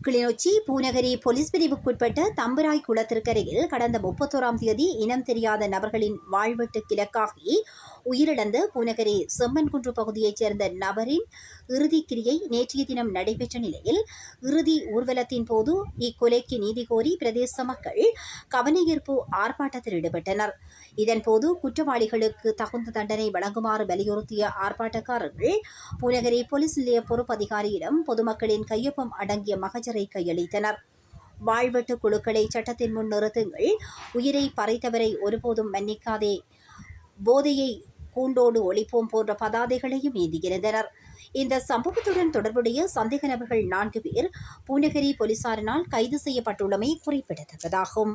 Kilinochchi Poonakary police பிரிவுக்குட்பட்ட தம்பராய் குளத்திற்கரையில் கடந்த முப்பத்தோராம் தேதி இனம் தெரியாத நபர்களின் வாழ்வெட்டு கிழக்காகி உயிரிழந்த பூநகரி செம்மன்குன்று பகுதியைச் சேர்ந்த நபரின் இறுதி கிரியை நேற்றைய தினம் நடைபெற்ற நிலையில் இறுதி ஊர்வலத்தின் போது இக்கொலைக்கு நீதி கோரி பிரதேச மக்கள் கவனஈர்ப்பு ஆர்ப்பாட்டத்தில் ஈடுபட்டனர். இதன்போது குற்றவாளிகளுக்கு தகுந்த தண்டனை வழங்குமாறு வலியுறுத்திய ஆர்ப்பாட்டக்காரர்கள் புனகரி போலீஸ் நிலைய பொறுப்பு அதிகாரியிடம் பொதுமக்களின் கையொப்பம் அடங்கிய மகஜரை கையளித்தனர். வாழ்வெட்டு குழுக்களை சட்டத்தின் முன் நிறுத்துங்கள் உயிரை பறைத்தவரை ஒருபோதும் மன்னிக்காதே போதையை கூண்டோடு ஒழிப்போம் போன்ற பதாதைகளையும் ஏந்தியிருந்தனர் இந்த சம்பவத்துடன் தொடர்புடைய சந்தேக நபர்கள் நான்கு பேர் பூநகரி போலீசாரினால் கைது செய்யப்பட்டுள்ளமை குறிப்பிடத்தக்கதாகும்.